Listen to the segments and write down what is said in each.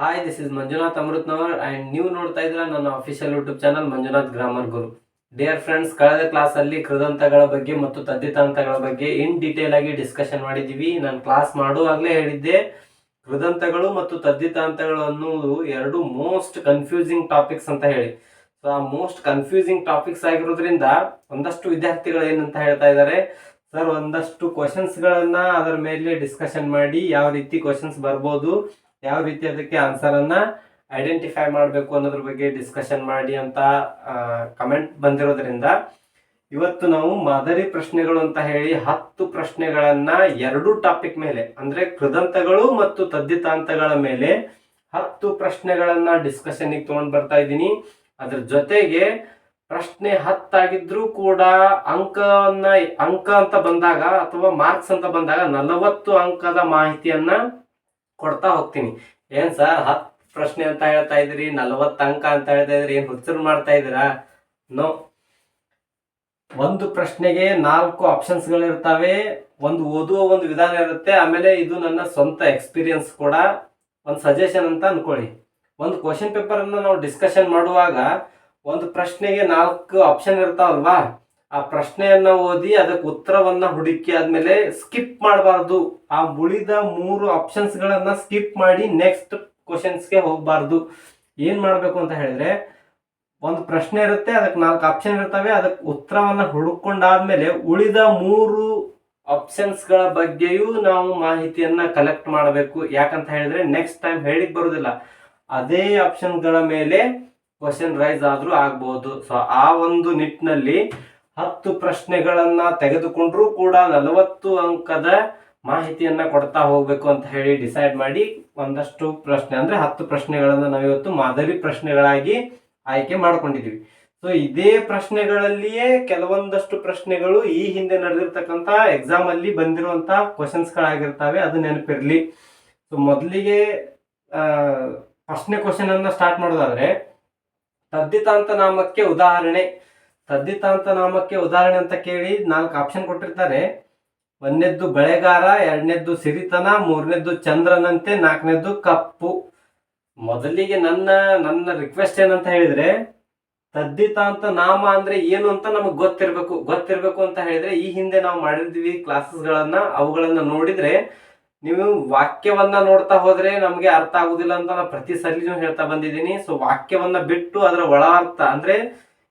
Hi this is Manjunath Amritnavar and ನೀವು ನೋಡ್ತಾ ಇದ್ರೆ ನನ್ನ official YouTube channel Manjunath grammar Guru dear friends ಕಳೆದ ಕ್ಲಾಸ್ ಅಲ್ಲಿ ಕೃದಂತಗಳ ಬಗ್ಗೆ ಮತ್ತು ತದ್ದಿತಾಂತಗಳ ಬಗ್ಗೆ ಇನ್ ಡೀಟೇಲ್ ಆಗಿ ಡಿಸ್ಕಷನ್ ಮಾಡಿದೀವಿ ನಾನು ಕ್ಲಾಸ್ ಮಾಡುವಾಗಲೇ ಹೇಳಿದ್ದೆ, ಕೃದಂತಗಳು ಮತ್ತು ತದ್ದಿತಾಂತಗಳು ಅನ್ನೋದು ಎರಡು ಮೋಸ್ಟ್ ಕನ್ಫ್ಯೂಸಿಂಗ್ ಟಾಪಿಕ್ಸ್ ಅಂತ ಹೇಳಿ. ಸೊ ಆ ಮೋಸ್ಟ್ ಕನ್ಫ್ಯೂಸಿಂಗ್ ಟಾಪಿಕ್ಸ್ ಆಗಿರೋದ್ರಿಂದ ಒಂದಷ್ಟು ವಿದ್ಯಾರ್ಥಿಗಳು ಏನಂತ ಹೇಳ್ತಾ ಇದ್ದಾರೆ? ಸರ್ ಒಂದಷ್ಟು ಕ್ವಶನ್ಸ್ ಗಳನ್ನ ಅದರ ಮೇಲೆ ಡಿಸ್ಕಷನ್ ಮಾಡಿ, ಯಾವ ರೀತಿ ಕ್ವಶನ್ಸ್ ಬರ್ಬೋದು? ಯಾವ ರೀತಿ ಅದಕ್ಕೆ ಆನ್ಸರ್ ಅನ್ನ ಐಡೆಂಟಿಫೈ ಮಾಡಬೇಕು ಅನ್ನೋದ್ರ ಬಗ್ಗೆ ಡಿಸ್ಕಷನ್ ಮಾಡಿ ಅಂತ ಕಮೆಂಟ್ ಬಂದಿರೋದ್ರಿಂದ ಇವತ್ತು ನಾವು ಮಾದರಿ ಪ್ರಶ್ನೆಗಳು ಅಂತ ಹೇಳಿ ಹತ್ತು ಪ್ರಶ್ನೆಗಳನ್ನ ಎರಡು ಟಾಪಿಕ್ ಮೇಲೆ, ಅಂದ್ರೆ ಕೃದಂತಗಳು ಮತ್ತು ತದ್ದಿತಾಂತಗಳ ಮೇಲೆ ಹತ್ತು ಪ್ರಶ್ನೆಗಳನ್ನ ಡಿಸ್ಕಷನ್ ತಗೊಂಡ್ ಬರ್ತಾ ಇದ್ದೀನಿ. ಅದ್ರ ಜೊತೆಗೆ ಪ್ರಶ್ನೆ ಹತ್ತಾಗಿದ್ರೂ ಕೂಡ ಅಂಕವನ್ನ, ಅಂಕ ಅಂತ ಬಂದಾಗ ಅಥವಾ ಮಾರ್ಕ್ಸ್ ಅಂತ ಬಂದಾಗ ನಲವತ್ತು ಅಂಕದ ಮಾಹಿತಿಯನ್ನ ಕೊಡ್ತಾ ಹೋಗ್ತೀನಿ. ಏನ್ ಸರ್ ಹತ್ತು ಪ್ರಶ್ನೆ ಅಂತ ಹೇಳ್ತಾ ಇದ್ರಿ, ನಲವತ್ತು ಅಂಕ ಅಂತ ಹೇಳ್ತಾ ಇದ್ರಿ, ಏನ್ ಹುಚ್ಚರು ಮಾಡ್ತಾ ಇದ್ದೀರಾ? ನೋ ಒಂದು ಪ್ರಶ್ನೆಗೆ ನಾಲ್ಕು ಆಪ್ಷನ್ಸ್ ಗಳಿರ್ತಾವೆ ಒಂದು ಓದುವ ಒಂದು ವಿಧಾನ ಇರುತ್ತೆ, ಆಮೇಲೆ ಇದು ನನ್ನ ಸ್ವಂತ ಎಕ್ಸ್ಪೀರಿಯನ್ಸ್ ಕೂಡ. ಒಂದು ಸಜೆಷನ್ ಅಂತ ಅನ್ಕೊಳ್ಳಿ. ಒಂದು ಕ್ವಶನ್ ಪೇಪರ್ ಅನ್ನ ನಾವು ಡಿಸ್ಕಷನ್ ಮಾಡುವಾಗ ಒಂದು ಪ್ರಶ್ನೆಗೆ ನಾಲ್ಕು ಆಪ್ಷನ್ ಇರ್ತಾವಲ್ವಾ? ಆ ಪ್ರಶ್ನೆಯನ್ನ ಓದಿ ಅದಕ್ಕೆ ಉತ್ತರವನ್ನ ಹುಡುಕಿ ಆದ್ಮೇಲೆ ಸ್ಕಿಪ್ ಮಾಡಬಾರ್ದು. ಆ ಉಳಿದ ಮೂರು ಆಪ್ಷನ್ಸ್ ಗಳನ್ನ ಸ್ಕಿಪ್ ಮಾಡಿ ನೆಕ್ಸ್ಟ್ ಕ್ವಶನ್ಸ್ಗೆ ಹೋಗಬಾರ್ದು. ಏನ್ ಮಾಡ್ಬೇಕು ಅಂತ ಹೇಳಿದ್ರೆ, ಒಂದು ಪ್ರಶ್ನೆ ಇರುತ್ತೆ, ಅದಕ್ಕೆ ನಾಲ್ಕು ಆಪ್ಷನ್ ಇರ್ತವೆ, ಅದಕ್ಕೆ ಉತ್ತರವನ್ನ ಹುಡುಕೊಂಡಾದ್ಮೇಲೆ ಉಳಿದ ಮೂರು ಆಪ್ಷನ್ಸ್ಗಳ ಬಗ್ಗೆಯೂ ನಾವು ಮಾಹಿತಿಯನ್ನ ಕಲೆಕ್ಟ್ ಮಾಡಬೇಕು. ಯಾಕಂತ ಹೇಳಿದ್ರೆ ನೆಕ್ಸ್ಟ್ ಟೈಮ್ ಹೇಳಿಕ್ ಬರುದಿಲ್ಲ. ಅದೇ ಆಪ್ಷನ್ಗಳ ಮೇಲೆ ಕ್ವಶನ್ ರೈಸ್ ಆದ್ರೂ ಆಗ್ಬಹುದು ಸೊ ಆ ಒಂದು ನಿಟ್ಟಿನಲ್ಲಿ ಹತ್ತು ಪ್ರಶ್ನೆಗಳನ್ನ ತೆಗೆದುಕೊಂಡ್ರೂ ಕೂಡ ನಲವತ್ತು ಅಂಕದ ಮಾಹಿತಿಯನ್ನ ಕೊಡ್ತಾ ಹೋಗ್ಬೇಕು ಅಂತ ಹೇಳಿ ಡಿಸೈಡ್ ಮಾಡಿ ಒಂದಷ್ಟು ಪ್ರಶ್ನೆ, ಅಂದ್ರೆ ಹತ್ತು ಪ್ರಶ್ನೆಗಳನ್ನ ನಾವಿವತ್ತು ಮಾದರಿ ಪ್ರಶ್ನೆಗಳಾಗಿ ಆಯ್ಕೆ ಮಾಡ್ಕೊಂಡಿದೀವಿ. ಸೊ ಇದೇ ಪ್ರಶ್ನೆಗಳಲ್ಲಿಯೇ ಕೆಲವೊಂದಷ್ಟು ಪ್ರಶ್ನೆಗಳು ಈ ಹಿಂದೆ ನಡೆದಿರ್ತಕ್ಕಂತ ಎಕ್ಸಾಮ್ ಅಲ್ಲಿ ಬಂದಿರುವಂತ ಕ್ವಶನ್ಸ್ ಗಳಾಗಿರ್ತವೆ, ಅದು ನೆನಪಿರ್ಲಿ. ಸೊ ಮೊದಲಿಗೆ ಫಸ್ಟ್ನೇ ಕ್ವಶನ್ ಅನ್ನ ಸ್ಟಾರ್ಟ್ ಮಾಡೋದಾದ್ರೆ ತದ್ದಿತಾಂತ ನಾಮಕ್ಕೆ ಉದಾಹರಣೆ. ತದ್ದಿತಾಂತ ನಾಮಕ್ಕೆ ಉದಾಹರಣೆ ಅಂತ ಕೇಳಿ ನಾಲ್ಕು ಆಪ್ಷನ್ ಕೊಟ್ಟಿರ್ತಾರೆ. ಒಂದನೇದ್ದು ಬೆಳೆಗಾರ, ಎರಡನೇದ್ದು ಸಿರಿತನ, ಮೂರನೇದ್ದು ಚಂದ್ರನಂತೆ, ನಾಲ್ಕನೇದ್ದು ಕಪ್ಪು. ಮೊದಲಿಗೆ ನನ್ನ ನನ್ನ ರಿಕ್ವೆಸ್ಟ್ ಏನಂತ ಹೇಳಿದ್ರೆ ತದ್ದಿತಾಂತ ನಾಮ ಅಂದ್ರೆ ಏನು ಅಂತ ನಮಗೆ ಗೊತ್ತಿರಬೇಕು ಗೊತ್ತಿರಬೇಕು ಅಂತ ಹೇಳಿದ್ರೆ ಈ ಹಿಂದೆ ನಾವು ಮಾಡಿದ್ವಿ ಕ್ಲಾಸಸ್ ಗಳನ್ನ, ಅವುಗಳನ್ನ ನೋಡಿದ್ರೆ ನೀವು ವಾಕ್ಯವನ್ನ ನೋಡ್ತಾ ಹೋದ್ರೆ ನಮ್ಗೆ ಅರ್ಥ ಆಗುದಿಲ್ಲ ಅಂತ ನಾನು ಪ್ರತಿ ಸಲಿನೂ ಹೇಳ್ತಾ ಬಂದಿದ್ದೀನಿ. ಸೊ ವಾಕ್ಯವನ್ನ ಬಿಟ್ಟು ಅದರ ಒಳ ಅರ್ಥ ಅಂದ್ರೆ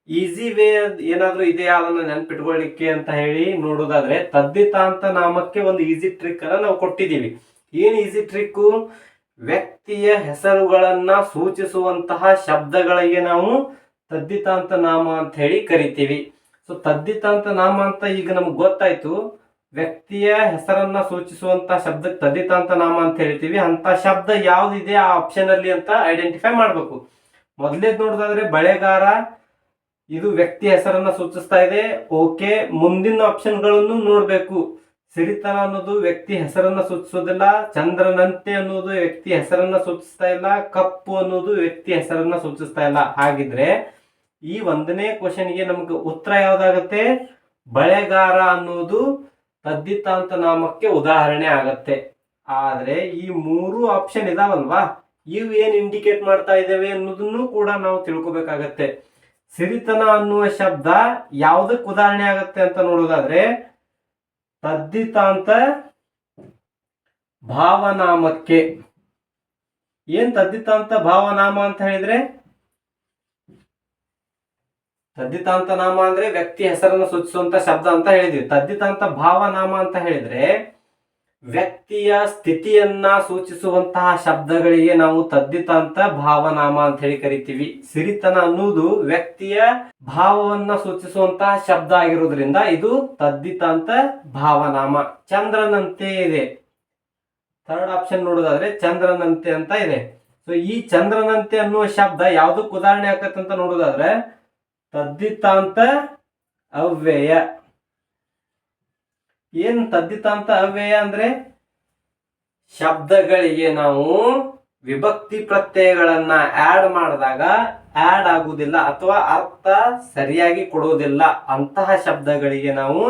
ಈಸಿ ವೇ ಏನಾದ್ರೂ ಇದೆಯಾ ಅದನ್ನ ನೆನ್ಪಿಟ್ಕೊಳ್ಳಿಕ್ಕೆ ಅಂತ ಹೇಳಿ ನೋಡೋದಾದ್ರೆ ತದ್ದಿತಾಂತ ನಾಮಕ್ಕೆ ಒಂದು ಈಸಿ ಟ್ರಿಕ್ ಅನ್ನ ನಾವು ಕೊಟ್ಟಿದ್ದೀವಿ. ಏನ್ ಈಸಿ ಟ್ರಿಕ್ ವ್ಯಕ್ತಿಯ ಹೆಸರುಗಳನ್ನ ಸೂಚಿಸುವಂತಹ ಶಬ್ದಗಳಿಗೆ ನಾವು ತದ್ದಿತಾಂತ ನಾಮ ಅಂತ ಹೇಳಿ ಕರಿತೀವಿ. ಸೊ ತದ್ದಿತಾಂತ ನಾಮ ಅಂತ ಈಗ ನಮ್ಗೆ ಗೊತ್ತಾಯ್ತು. ವ್ಯಕ್ತಿಯ ಹೆಸರನ್ನ ಸೂಚಿಸುವಂತ ಶಬ್ದಕ್ಕೆ ತದ್ದಿತಾಂತ ನಾಮ ಅಂತ ಹೇಳ್ತೀವಿ. ಅಂತ ಶಬ್ದ ಯಾವ್ದಿದೆ ಆ ಆಪ್ಷನ್ ಅಲ್ಲಿ ಅಂತ ಐಡೆಂಟಿಫೈ ಮಾಡ್ಬೇಕು. ಮೊದಲೇದ್ ನೋಡೋದಾದ್ರೆ, ಬಳೆಗಾರ ಇದು ವ್ಯಕ್ತಿ ಹೆಸರನ್ನ ಸೂಚಿಸ್ತಾ ಇದೆ. ಓಕೆ, ಮುಂದಿನ ಆಪ್ಷನ್ಗಳನ್ನು ನೋಡಬೇಕು. ಸಿರಿತನ ಅನ್ನೋದು ವ್ಯಕ್ತಿ ಹೆಸರನ್ನ ಸೂಚಿಸೋದಿಲ್ಲ. ಚಂದ್ರನಂತೆ ಅನ್ನೋದು ವ್ಯಕ್ತಿ ಹೆಸರನ್ನ ಸೂಚಿಸ್ತಾ ಇಲ್ಲ. ಕಪ್ಪು ಅನ್ನೋದು ವ್ಯಕ್ತಿ ಹೆಸರನ್ನ ಸೂಚಿಸ್ತಾ ಇಲ್ಲ. ಹಾಗಿದ್ರೆ ಈ ಒಂದನೇ ಕ್ವಶನ್ಗೆ ನಮ್ಗೆ ಉತ್ತರ ಯಾವ್ದಾಗತ್ತೆ? ಬಳೆಗಾರ ಅನ್ನೋದು ತದ್ದಿತಾಂತ ನಾಮಕ್ಕೆ ಉದಾಹರಣೆ ಆಗತ್ತೆ. ಆದ್ರೆ ಈ ಮೂರು ಆಪ್ಷನ್ ಇದಾವಲ್ವಾ? ಇವು ಏನ್ ಇಂಡಿಕೇಟ್ ಮಾಡ್ತಾ ಇದ್ದಾವೆ ಅನ್ನೋದನ್ನು ಕೂಡ ನಾವು ತಿಳ್ಕೊಬೇಕಾಗತ್ತೆ. ಸಿರಿತನ ಅನ್ನುವ ಶಬ್ದ ಯಾವುದಕ್ಕೆ ಉದಾಹರಣೆ ಆಗತ್ತೆ ಅಂತ ನೋಡೋದಾದ್ರೆ ತದ್ದಿತಾಂತ ಭಾವನಾಮಕ್ಕೆ. ಏನ್ ತದ್ದಿತಾಂತ ಭಾವನಾಮ ಅಂತ ಹೇಳಿದ್ರೆ? ತದ್ದಿತಾಂತ ನಾಮ ಅಂದ್ರೆ ವ್ಯಕ್ತಿ ಹೆಸರನ್ನು ಸೂಚಿಸುವಂತ ಶಬ್ದ ಅಂತ ಹೇಳಿದ್ವಿ. ತದ್ದಿತಾಂತ ಭಾವನಾಮ ಅಂತ ಹೇಳಿದ್ರೆ ವ್ಯಕ್ತಿಯ ಸ್ಥಿತಿಯನ್ನ ಸೂಚಿಸುವಂತಹ ಶಬ್ದಗಳಿಗೆ ನಾವು ತದ್ದಿತಾಂತ ಭಾವನಾಮ ಅಂತ ಹೇಳಿ ಕರಿತೀವಿ. ಸಿರಿತನ ಅನ್ನುವುದು ವ್ಯಕ್ತಿಯ ಭಾವವನ್ನ ಸೂಚಿಸುವಂತಹ ಶಬ್ದ ಆಗಿರೋದ್ರಿಂದ ಇದು ತದ್ದಿತಾಂತ ಭಾವನಾಮ. ಚಂದ್ರನಂತೆ ಇದೆ. ಥರ್ಡ್ ಆಪ್ಷನ್ ನೋಡೋದಾದ್ರೆ ಚಂದ್ರನಂತೆ ಅಂತ ಇದೆ. ಸೊ ಈ ಚಂದ್ರನಂತೆ ಅನ್ನುವ ಶಬ್ದ ಯಾವುದಕ್ಕೆ ಉದಾಹರಣೆ ಆಗತ್ತಂತ ನೋಡೋದಾದ್ರೆ ತದ್ದಿತಾಂತ ಅವ್ಯಯ. ಏನ್ ತದ್ದಿತಾಂತ ಅವ್ಯಯ ಅಂದ್ರೆ ಶಬ್ದಗಳಿಗೆ ನಾವು ವಿಭಕ್ತಿ ಪ್ರತ್ಯಯಗಳನ್ನ ಆಡ್ ಮಾಡಿದಾಗ ಆಡ್ ಆಗುವುದಿಲ್ಲ ಅಥವಾ ಅರ್ಥ ಸರಿಯಾಗಿ ಕೊಡುವುದಿಲ್ಲ ಅಂತಹ ಶಬ್ದಗಳಿಗೆ ನಾವು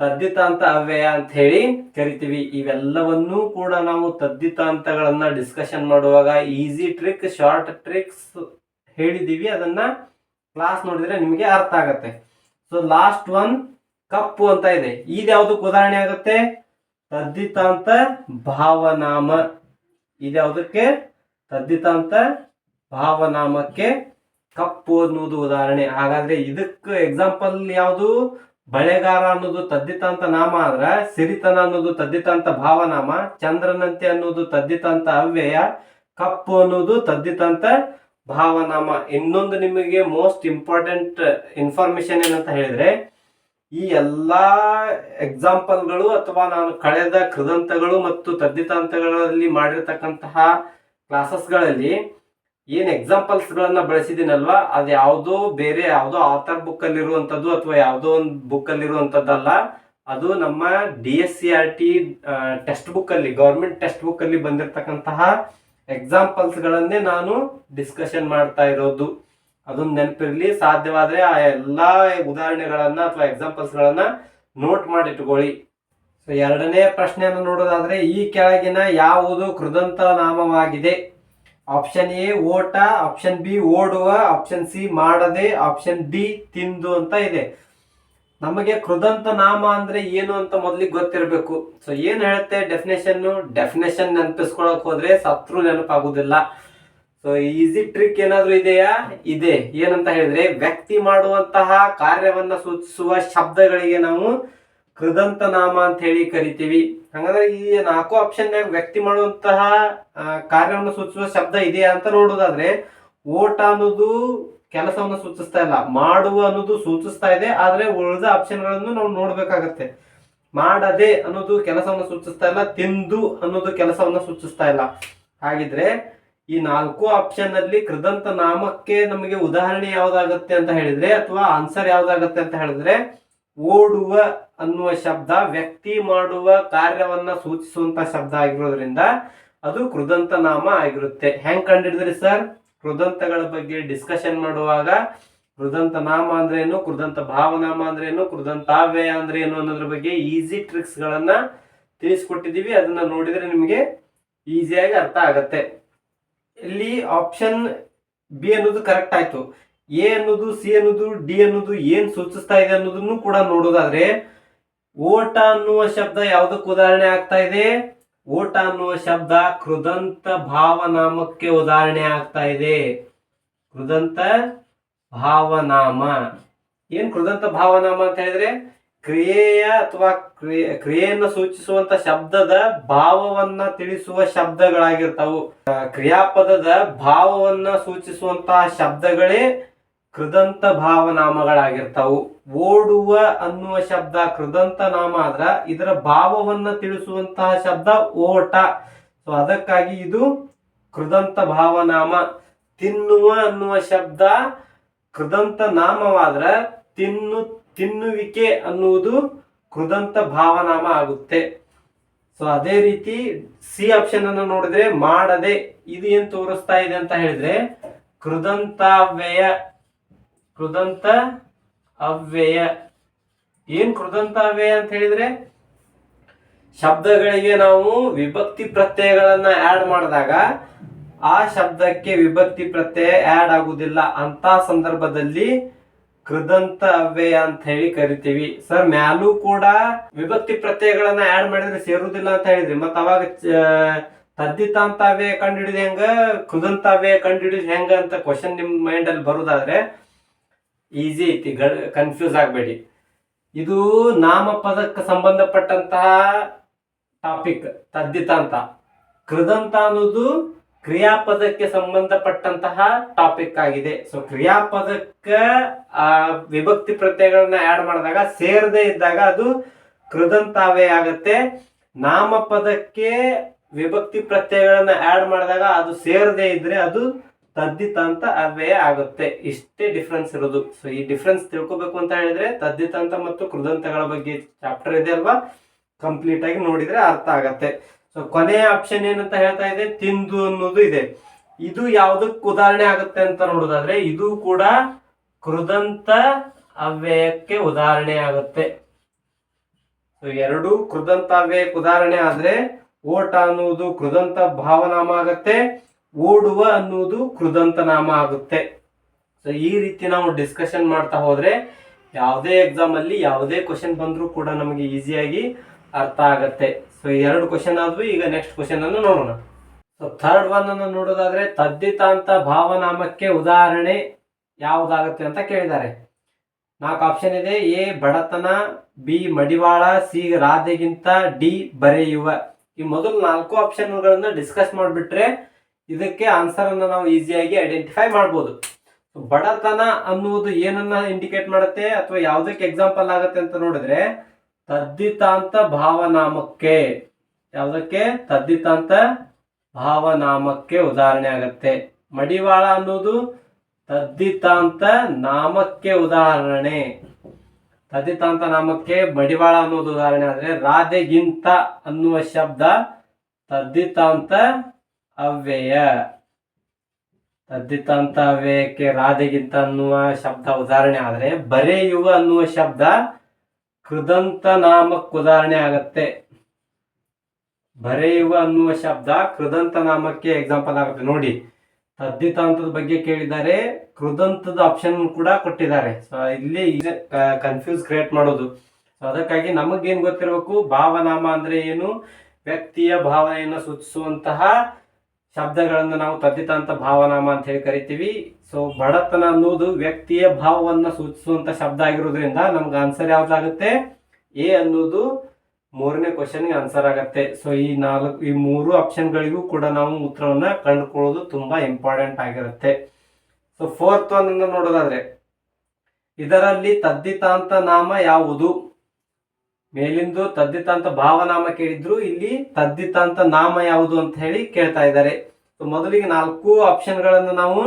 ತದ್ದಿತಾಂತ ಅವ್ಯಯ ಅಂತ ಹೇಳಿ ಕರಿತೀವಿ. ಇವೆಲ್ಲವನ್ನೂ ಕೂಡ ನಾವು ತದ್ದಿತಾಂತಗಳನ್ನ ಡಿಸ್ಕಷನ್ ಮಾಡುವಾಗ ಈಸಿ ಟ್ರಿಕ್ ಶಾರ್ಟ್ ಟ್ರಿಕ್ಸ್ ಹೇಳಿದೀವಿ ಅದನ್ನ ಕ್ಲಾಸ್ ನೋಡಿದ್ರೆ ನಿಮಗೆ ಅರ್ಥ ಆಗತ್ತೆ. ಸೊ ಲಾಸ್ಟ್ ಒನ್ ಕಪ್ಪು ಅಂತ ಇದೆ. ಇದು ಉದಾಹರಣೆ ಆಗುತ್ತೆ? ತದ್ದಿತಾಂತ ಭಾವನಾಮ. ಇದ್ಯಾವುದಕ್ಕೆ ತದ್ದಿತಾಂತ ಭಾವನಾಮಕ್ಕೆ ಕಪ್ಪು ಅನ್ನೋದು ಉದಾಹರಣೆ. ಹಾಗಾದ್ರೆ ಇದಕ್ಕೆ ಎಕ್ಸಾಂಪಲ್ ಯಾವುದು? ಬಳೆಗಾರ ಅನ್ನೋದು ತದ್ದಿತಾಂತ ನಾಮ ಆದ್ರ ಸಿರಿತನ ಅನ್ನೋದು ತದ್ದಿತಾಂತ ಭಾವನಾಮ, ಚಂದ್ರನಂತೆ ಅನ್ನೋದು ತದ್ದಿತಾಂತ ಅವ್ಯಯ, ಕಪ್ಪು ಅನ್ನೋದು ತದ್ದಿತಾಂತ ಭಾವನಾಮ. ಇನ್ನೊಂದು ನಿಮಗೆ ಮೋಸ್ಟ್ ಇಂಪಾರ್ಟೆಂಟ್ ಇನ್ಫಾರ್ಮೇಶನ್ ಏನಂತ ಹೇಳಿದ್ರೆ ಈ ಎಲ್ಲಾ ಎಕ್ಸಾಂಪಲ್ಗಳು ಅಥವಾ ನಾನು ಕಳೆದ ಕೃದಂತಗಳು ಮತ್ತು ತದ್ದಿತಾಂತಗಳಲ್ಲಿ ಮಾಡಿರ್ತಕ್ಕಂತಹ ಕ್ಲಾಸಸ್ಗಳಲ್ಲಿ ಏನು ಎಕ್ಸಾಂಪಲ್ಸ್ಗಳನ್ನು ಬಳಸಿದ್ದೀನಲ್ವಾ? ಅದು ಯಾವುದೋ ಬೇರೆ ಯಾವುದೋ ಆಥರ್ ಬುಕ್ ಅಲ್ಲಿ ಇರುವಂತದ್ದು ಅಥವಾ ಯಾವುದೋ ಒಂದು ಬುಕ್ ಅಲ್ಲಿ ಇರುವಂತದ್ದಲ್ಲ ಅದು ನಮ್ಮ D S C R T text book ಅಲ್ಲಿ ಗೌರ್ಮೆಂಟ್ ಟೆಕ್ಸ್ಟ್ ಬುಕ್ ಅಲ್ಲಿ ಬಂದಿರತಕ್ಕಂತಹ ಎಕ್ಸಾಂಪಲ್ಸ್ ಗಳನ್ನೇ ನಾನು ಡಿಸ್ಕಷನ್ ಮಾಡ್ತಾ ಇರೋದು. ಅದನ್ನ ನೆನಪಿರ್ಲಿ, ಸಾಧ್ಯವಾದ್ರೆ ಆ ಎಲ್ಲಾ ಉದಾಹರಣೆಗಳನ್ನ ಅಥವಾ ಎಕ್ಸಾಂಪಲ್ಸ್ ಗಳನ್ನ ನೋಟ್ ಮಾಡಿಟ್ಕೊಳ್ಳಿ. ಸೊ ಎರಡನೇ ಪ್ರಶ್ನೆಯನ್ನು ನೋಡೋದಾದ್ರೆ, ಈ ಕೆಳಗಿನ ಯಾವುದು ಕೃದಂತ ನಾಮವಾಗಿದೆ? ಆಪ್ಷನ್ ಎ ಓಟ. ಆಪ್ಷನ್ ಬಿ ಓಡುವ. ಆಪ್ಷನ್ ಸಿ ಮಾಡದೆ. ಆಪ್ಷನ್ ಡಿ ತಿಂದು ಅಂತ ಇದೆ. ನಮಗೆ ಕೃದಂತ ನಾಮ ಅಂದ್ರೆ ಏನು ಅಂತ ಮೊದ್ಲಿಗೆ ಗೊತ್ತಿರಬೇಕು. ಸೊ ಏನ್ ಹೇಳುತ್ತೆ ಡೆಫಿನೇಷನ್ ಡೆಫಿನೇಷನ್ ನೆನಪಿಸ್ಕೊಳಕ್ ಹೋದ್ರೆ ಸತ್ರು ನೆನಪಾಗುದಿಲ್ಲ. ಸೊ ಈಸಿ ಟ್ರಿಕ್ ಏನಾದ್ರೂ ಇದೆಯಾ? ಇದೆ. ಏನಂತ ಹೇಳಿದ್ರೆ, ವ್ಯಕ್ತಿ ಮಾಡುವಂತಹ ಕಾರ್ಯವನ್ನ ಸೂಚಿಸುವ ಶಬ್ದಗಳಿಗೆ ನಾವು ಕೃದಂತ ನಾಮ ಅಂತ ಹೇಳಿ ಕರಿತೀವಿ. ಹಂಗಂದ್ರೆ ಈ ನಾಲ್ಕು ಆಪ್ಷನ್ ವ್ಯಕ್ತಿ ಮಾಡುವಂತಹ ಕಾರ್ಯವನ್ನು ಸೂಚಿಸುವ ಶಬ್ದ ಇದೆಯಾ ಅಂತ ನೋಡೋದಾದ್ರೆ, ಓಟ ಅನ್ನೋದು ಕೆಲಸವನ್ನು ಸೂಚಿಸ್ತಾ ಇಲ್ಲ. ಮಾಡುವ ಅನ್ನೋದು ಸೂಚಿಸ್ತಾ ಇದೆ, ಆದ್ರೆ ಉಳಿದ ಆಪ್ಷನ್ಗಳನ್ನು ನಾವು ನೋಡ್ಬೇಕಾಗತ್ತೆ. ಮಾಡದೆ ಅನ್ನೋದು ಕೆಲಸವನ್ನು ಸೂಚಿಸ್ತಾ ಇಲ್ಲ, ತಿಂದು ಅನ್ನೋದು ಕೆಲಸವನ್ನು ಸೂಚಿಸ್ತಾ ಇಲ್ಲ. ಹಾಗಿದ್ರೆ ಈ ನಾಲ್ಕು ಆಪ್ಷನ್ ಅಲ್ಲಿ ಕೃದಂತ ನಾಮಕ್ಕೆ ನಮಗೆ ಉದಾಹರಣೆ ಯಾವ್ದಾಗತ್ತೆ ಅಂತ ಹೇಳಿದ್ರೆ ಅಥವಾ ಆನ್ಸರ್ ಯಾವ್ದಾಗತ್ತೆ ಅಂತ ಹೇಳಿದ್ರೆ ಓಡುವ ಅನ್ನುವ ಶಬ್ದ, ವ್ಯಕ್ತಿ ಮಾಡುವ ಕಾರ್ಯವನ್ನ ಸೂಚಿಸುವಂತ ಶಬ್ದ ಆಗಿರೋದ್ರಿಂದ ಅದು ಕೃದಂತ ನಾಮ ಆಗಿರುತ್ತೆ. ಹೆಂಗ್ ಕಂಡಿಡಿದ್ರಿ ಸರ್ ಕೃದಂತಗಳ ಬಗ್ಗೆ ಡಿಸ್ಕಷನ್ ಮಾಡುವಾಗ ಕೃದಂತ ನಾಮ ಅಂದ್ರೆ ಏನು, ಕೃದಂತ ಭಾವನಾಮ ಅಂದ್ರೆ ಏನು, ಕೃದಂತಾವ್ಯಯ ಅಂದ್ರೆ ಏನು ಅನ್ನೋದ್ರ ಬಗ್ಗೆ ಈಸಿ ಟ್ರಿಕ್ಸ್ ಗಳನ್ನ ತಿಳಿಸ್ಕೊಟ್ಟಿದೀವಿ ಅದನ್ನ ನೋಡಿದ್ರೆ ನಿಮಗೆ ಈಸಿಯಾಗಿ ಅರ್ಥ ಆಗತ್ತೆ. ಇಲ್ಲಿ ಆಪ್ಷನ್ ಬಿ ಅನ್ನೋದು ಕರೆಕ್ಟ್ ಆಯ್ತು. ಎ ಅನ್ನೋದು ಸಿ ಅನ್ನೋದು ಡಿ ಅನ್ನೋದು ಏನ್ ಸೂಚಿಸ್ತಾ ಇದೆ ಅನ್ನೋದನ್ನು ಕೂಡ ನೋಡೋದಾದ್ರೆ, ಓಟ ಅನ್ನುವ ಶಬ್ದ ಯಾವುದಕ್ಕೆ ಉದಾಹರಣೆ ಆಗ್ತಾ ಇದೆ? ಓಟ ಅನ್ನುವ ಶಬ್ದ ಕೃದಂತ ಭಾವನಾಮಕ್ಕೆ ಉದಾಹರಣೆ ಆಗ್ತಾ ಇದೆ. ಕೃದಂತ ಭಾವನಾಮ. ಏನ್ ಕೃದಂತ ಭಾವನಾಮ ಅಂತ ಹೇಳಿದ್ರೆ? ಕ್ರಿಯೆಯ ಅಥವಾ ಕ್ರಿಯೆ, ಕ್ರಿಯೆಯನ್ನು ಸೂಚಿಸುವಂತ ಶಬ್ದದ ಭಾವವನ್ನ ತಿಳಿಸುವ ಶಬ್ದಗಳಾಗಿರ್ತಾವು. ಕ್ರಿಯಾಪದದ ಭಾವವನ್ನ ಸೂಚಿಸುವಂತಹ ಶಬ್ದಗಳೇ ಕೃದಂತ ಭಾವನಾಮಗಳಾಗಿರ್ತಾವು. ಓಡುವ ಅನ್ನುವ ಶಬ್ದ, ಕೃದಂತ ನಾಮ ಆದ್ರ ಇದರ ಭಾವವನ್ನ ತಿಳಿಸುವಂತಹ ಶಬ್ದ ಓಟ. ಸೊ ಅದಕ್ಕಾಗಿ ಇದು ಕೃದಂತ ಭಾವನಾಮ. ತಿನ್ನುವ ಅನ್ನುವ ಶಬ್ದ ಕೃದಂತ ನಾಮವಾದ್ರ ತಿನ್ನು ತಿನ್ನುವಿಕೆ ಅನ್ನುವುದು ಕೃದಂತ ಭಾವನಾಮ ಆಗುತ್ತೆ. ಸೊ ಅದೇ ರೀತಿ ಸಿ ಆಪ್ಷನ್ ಅನ್ನು ನೋಡಿದ್ರೆ ಮಾಡದೆ ಇದು ಏನ್ ತೋರಿಸ್ತಾ ಇದೆ ಅಂತ ಹೇಳಿದ್ರೆ ಕೃದಂತಾವ್ಯಯ, ಕೃದಂತ ಅವ್ಯಯ. ಏನ್ ಕೃದಂತಾವ್ಯಯ ಅಂತ ಹೇಳಿದ್ರೆ? ಶಬ್ದಗಳಿಗೆ ನಾವು ವಿಭಕ್ತಿ ಪ್ರತ್ಯಯಗಳನ್ನ ಆಡ್ ಮಾಡಿದಾಗ ಆ ಶಬ್ದಕ್ಕೆ ವಿಭಕ್ತಿ ಪ್ರತ್ಯಯ ಆಡ್ ಆಗುವುದಿಲ್ಲ. ಅಂತ ಸಂದರ್ಭದಲ್ಲಿ ಕೃದಂತ ಅವ್ಯಯ ಅಂತ ಹೇಳಿ ಕರಿತೀವಿ. ಸರ್, ಮ್ಯಾಲೂ ಕೂಡ ವಿಭಕ್ತಿ ಪ್ರತ್ಯಯಗಳನ್ನ ಆಡ್ ಮಾಡಿದ್ರೆ ಸೇರುವುದಿಲ್ಲ ಅಂತ ಹೇಳಿದ್ರಿ. ಮತ್ತ ಅವಾಗ ತದ್ದಿತಾಂತ ಅವ್ಯಯ ಕಂಡುಹಿಡಿದ ಹೆಂಗ ಕೃದಂತ ಅವ್ಯಯ ಕಂಡುಹಿಡಿದ ಹೆಂಗ ಅಂತ ಕ್ವಶನ್ ನಿಮ್ ಮೈಂಡ್ ಅಲ್ಲಿ ಬರುದಾದ್ರೆ ಈಸಿ ಐತಿ ಕನ್ಫ್ಯೂಸ್ ಆಗ್ಬೇಡಿ. ಇದು ನಾಮಪದಕ್ಕೆ ಸಂಬಂಧಪಟ್ಟಂತಹ ಟಾಪಿಕ್ ತದ್ದಿತಾಂತ ಕೃದಂತ ಅನ್ನೋದು ಕ್ರಿಯಾಪದಕ್ಕೆ ಸಂಬಂಧಪಟ್ಟಂತಹ ಟಾಪಿಕ್ ಆಗಿದೆ. ಸೊ ಕ್ರಿಯಾಪದಕ್ಕೆ, ಆ, ವಿಭಕ್ತಿ ಪ್ರತ್ಯಯಗಳನ್ನ ಆಡ್ ಮಾಡಿದಾಗ, ಸೇರದೆ ಇದ್ದಾಗ ಅದು ಕೃದಂತಾವೇ ಆಗತ್ತೆ. ನಾಮಪದಕ್ಕೆ ವಿಭಕ್ತಿ ಪ್ರತ್ಯಯಗಳನ್ನ ಆಡ್ ಮಾಡಿದಾಗ ಅದು ಸೇರದೆ ಇದ್ರೆ ಅದು ತದ್ದಿತಂತ ಅವ್ಯಯ ಆಗುತ್ತೆ. ಇಷ್ಟೇ ಡಿಫ್ರೆನ್ಸ್ ಇರೋದು. ಸೊ ಈ ಡಿಫ್ರೆನ್ಸ್ ತಿಳ್ಕೊಬೇಕು ಅಂತ ಹೇಳಿದ್ರೆ ತದ್ದಿತಂತ ಮತ್ತು ಕೃದಂತಗಳ ಬಗ್ಗೆ ಚಾಪ್ಟರ್ ಇದೆ ಅಲ್ವಾ? ಕಂಪ್ಲೀಟ್ ಆಗಿ ನೋಡಿದ್ರೆ ಅರ್ಥ ಆಗತ್ತೆ. ಸೊ ಕೊನೆಯ ಆಪ್ಷನ್ ಏನಂತ ಹೇಳ್ತಾ ಇದೆ? ತಿಂದು ಅನ್ನೋದು ಇದೆ. ಇದು ಯಾವುದಕ್ಕೆ ಉದಾಹರಣೆ ಆಗುತ್ತೆ ಅಂತ ನೋಡೋದಾದ್ರೆ, ಇದು ಕೂಡ ಕೃದಂತ ಅವ್ಯಯಕ್ಕೆ ಉದಾಹರಣೆ ಆಗುತ್ತೆ. ಎರಡು ಕೃದಂತ ಅವ್ಯಯಕ್ಕೆ ಉದಾಹರಣೆ ಆದ್ರೆ, ಓಟ ಅನ್ನುವುದು ಕೃದಂತ ಭಾವನಾಮ ಆಗುತ್ತೆ, ಓಡುವ ಅನ್ನುವುದು ಕೃದಂತ ನಾಮ ಆಗುತ್ತೆ. ಸೊ ಈ ರೀತಿ ನಾವು ಡಿಸ್ಕಷನ್ ಮಾಡ್ತಾ ಹೋದ್ರೆ, ಯಾವುದೇ ಎಕ್ಸಾಮ್ ಅಲ್ಲಿ ಯಾವುದೇ ಕ್ವಶನ್ ಬಂದರೂ ಕೂಡ ನಮಗೆ ಈಸಿಯಾಗಿ ಅರ್ಥ ಆಗತ್ತೆ. ಸೊ ಎರಡು ಕ್ವಶನ್ ಆದ್ವಿ, ಈಗ ನೆಕ್ಸ್ಟ್ ಕ್ವಶನ್ ಅನ್ನು ನೋಡೋಣ. ಸೊ ಥರ್ಡ್ ಒನ್ ಅನ್ನು ನೋಡೋದಾದ್ರೆ ತದ್ದಿತಾಂತ ಭಾವನಾಮಕ್ಕೆ ಉದಾಹರಣೆ ಯಾವುದಾಗುತ್ತೆ ಅಂತ ಕೇಳಿದ್ದಾರೆ. ನಾಲ್ಕು ಆಪ್ಷನ್ ಇದೆ, ಎ, ಬಡತನ, ಬಿ, ಮಡಿವಾಳ, ಸಿ, ರಾಧೆಗಿಂತ, ಡಿ, ಬರೆಯುವ. ಈ ಮೊದಲು ನಾಲ್ಕು ಆಪ್ಷನ್ಗಳನ್ನು ಡಿಸ್ಕಸ್ ಮಾಡಿಬಿಟ್ರೆ, ಇದಕ್ಕೆ ಆನ್ಸರ್ ಅನ್ನ ನಾವು ಈಸಿಯಾಗಿ ಐಡೆಂಟಿಫೈ ಮಾಡ್ಬೋದು. ಬಡತನ ಅನ್ನುವುದು ಏನನ್ನ ಇಂಡಿಕೇಟ್ ಮಾಡುತ್ತೆ, ಅಥವಾ ಯಾವುದಕ್ಕೆ ಎಕ್ಸಾಂಪಲ್ ಆಗುತ್ತೆ ಅಂತ ನೋಡಿದ್ರೆ ತದ್ದಿತಾಂತ ಭಾವನಾಮಕ್ಕೆ. ಯಾವುದಕ್ಕೆ? ತದ್ದಿತಾಂತ ಭಾವನಾಮಕ್ಕೆ ಉದಾಹರಣೆ ಆಗತ್ತೆ. ಮಡಿವಾಳ ಅನ್ನೋದು ತದ್ದಿತಾಂತ ನಾಮಕ್ಕೆ ಉದಾಹರಣೆ. ತದ್ದಿತಾಂತ ನಾಮಕ್ಕೆ ಮಡಿವಾಳ ಅನ್ನೋದು ಉದಾಹರಣೆ ಆದ್ರೆ ರಾಧೆಗಿಂತ ಅನ್ನುವ ಶಬ್ದ ತದ್ದಿತಾಂತ ಅವ್ಯಯ. ತದ್ದಿತಾಂತ ಅವ್ಯಯಕ್ಕೆ ರಾಧೆಗಿಂತ ಅನ್ನುವ ಶಬ್ದ ಉದಾಹರಣೆ ಆದ್ರೆ ಬರೆಯುವ ಅನ್ನುವ ಶಬ್ದ ಕೃದಂತ ನಾಮಕ್ಕೆ ಉದಾಹರಣೆ ಆಗತ್ತೆ. ಬರೆಯುವ ಅನ್ನುವ ಶಬ್ದ ಕೃದಂತ ನಾಮಕ್ಕೆ ಎಕ್ಸಾಂಪಲ್ ಆಗುತ್ತೆ. ನೋಡಿ ತದ್ದಿತಾಂತದ ಬಗ್ಗೆ ಕೇಳಿದ್ದಾರೆ, ಕೃದಂತದ ಆಪ್ಷನ್ ಕೂಡ ಕೊಟ್ಟಿದ್ದಾರೆ. ಸೊ ಇಲ್ಲಿ ಕನ್ಫ್ಯೂಸ್ ಕ್ರಿಯೇಟ್ ಮಾಡೋದು. ಸೊ ಅದಕ್ಕಾಗಿ ನಮಗೇನು ಗೊತ್ತಿರಬೇಕು? ಭಾವನಾಮ ಅಂದ್ರೆ ಏನು? ವ್ಯಕ್ತಿಯ ಭಾವನೆಯನ್ನು ಸೂಚಿಸುವಂತಹ ಶಬ್ದಗಳನ್ನು ನಾವು ತದ್ದಿತಾಂತ ಭಾವನಾಮ ಅಂತ ಹೇಳಿ ಕರಿತೀವಿ. ಸೊ ಬಡತನ ಅನ್ನೋದು ವ್ಯಕ್ತಿಯ ಭಾವವನ್ನ ಸೂಚಿಸುವಂತ ಶಬ್ದ ಆಗಿರೋದ್ರಿಂದ ನಮ್ಗೆ ಆನ್ಸರ್ ಯಾವ್ದಾಗುತ್ತೆ? ಎ ಅನ್ನೋದು ಮೂರನೇ ಕ್ವಶನ್ಗೆ ಆನ್ಸರ್ ಆಗತ್ತೆ. ಸೊ ಈ ನಾಲ್ಕು, ಈ ಮೂರು ಆಪ್ಷನ್ಗಳಿಗೂ ಕೂಡ ನಾವು ಉತ್ತರವನ್ನ ಕಂಡುಕೊಳ್ಳೋದು ತುಂಬಾ ಇಂಪಾರ್ಟೆಂಟ್ ಆಗಿರುತ್ತೆ. ಸೊ ಫೋರ್ತ್ ಅನ್ನು ನೋಡೋದಾದ್ರೆ, ಇದರಲ್ಲಿ ತದ್ದಿತಾಂತ ನಾಮ ಯಾವುದು? ಮೇಲಿಂದು ತದ್ದಿತಾಂತ ಭಾವನಾಮ ಕೇಳಿದ್ರು, ಇಲ್ಲಿ ತದ್ದಿತಾಂತ ನಾಮ ಯಾವುದು ಅಂತ ಹೇಳಿ ಕೇಳ್ತಾ ಇದ್ದಾರೆ. ಸೊ ಮೊದಲಿಗೆ ನಾಲ್ಕು ಆಪ್ಷನ್ಗಳನ್ನು ನಾವು